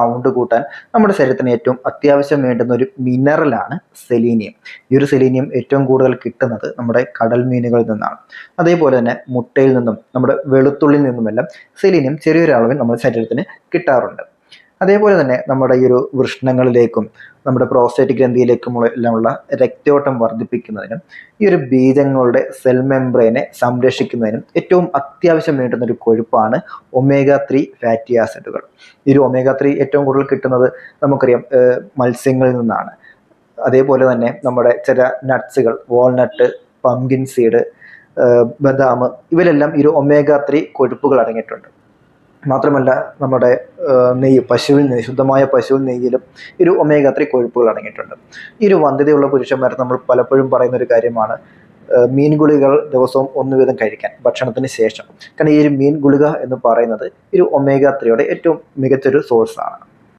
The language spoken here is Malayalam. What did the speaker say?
കൗണ്ട് കൂട്ടാൻ നമ്മുടെ ശരീരത്തിന് ഏറ്റവും അത്യാവശ്യം വേണ്ടുന്ന ഒരു മിനറലാണ് സെലീനിയം ഈ ഒരു സെലീനിയം ഏറ്റവും കൂടുതൽ കിട്ടുന്നത് നമ്മുടെ കടൽ മീനുകളിൽ നിന്നാണ്. അതേപോലെ തന്നെ മുട്ടയിൽ നിന്നും നമ്മുടെ വെളുത്തുള്ളിൽ നിന്നുമെല്ലാം സെലീനിയം ചെറിയൊരു അളവിൽ നമ്മുടെ ശരീരത്തിന് കിട്ടാറുണ്ട്. അതേപോലെ തന്നെ നമ്മുടെ ഈ ഒരു വൃഷ്ണങ്ങളിലേക്കും നമ്മുടെ പ്രോസ്റ്റേറ്റ് ഗ്രന്ഥിയിലേക്കുമുള്ള എല്ലാമുള്ള രക്തയോട്ടം വർദ്ധിപ്പിക്കുന്നതിനും ഈ ഒരു ബീജങ്ങളുടെ സെൽ മെംബ്രെയിനെ സംരക്ഷിക്കുന്നതിനും ഏറ്റവും അത്യാവശ്യം വേണ്ടുന്ന ഒരു കൊഴുപ്പാണ് ഒമേഗ ത്രീ ഫാറ്റി ആസിഡുകൾ ഈ ഒരു ഒമേഗ ത്രീ ഏറ്റവും കൂടുതൽ കിട്ടുന്നത് നമുക്കറിയാം മത്സ്യങ്ങളിൽ നിന്നാണ്. അതേപോലെ തന്നെ നമ്മുടെ ചില നട്ട്സുകൾ വാൾനട്ട് പംകിൻ സീഡ് ബദാം ഇവരെല്ലാം ഈ ഒരു ഒമേഗ ത്രീ കൊഴുപ്പുകൾ അടങ്ങിയിട്ടുണ്ട്. മാത്രമല്ല നമ്മുടെ നെയ്യ് പശുവിൽ നെയ്യ് ശുദ്ധമായ പശുവിൽ നെയ്യിലും ഒരു ഒമേഗ ത്രീ കൊഴുപ്പുകൾ അടങ്ങിയിട്ടുണ്ട്. ഈ ഒരു വന്ധ്യതയുള്ള പുരുഷന്മാർ നമ്മൾ പലപ്പോഴും പറയുന്ന ഒരു കാര്യമാണ് മീൻ ഗുളികൾ ദിവസവും ഒന്നു വീതം കഴിക്കാൻ ഭക്ഷണത്തിന് ശേഷം. കാരണം ഈ ഒരു മീൻ ഗുളിക എന്ന് പറയുന്നത് ഒരു ഒമേഗ ത്രീയുടെ ഏറ്റവും മികച്ചൊരു സോഴ്സാണ്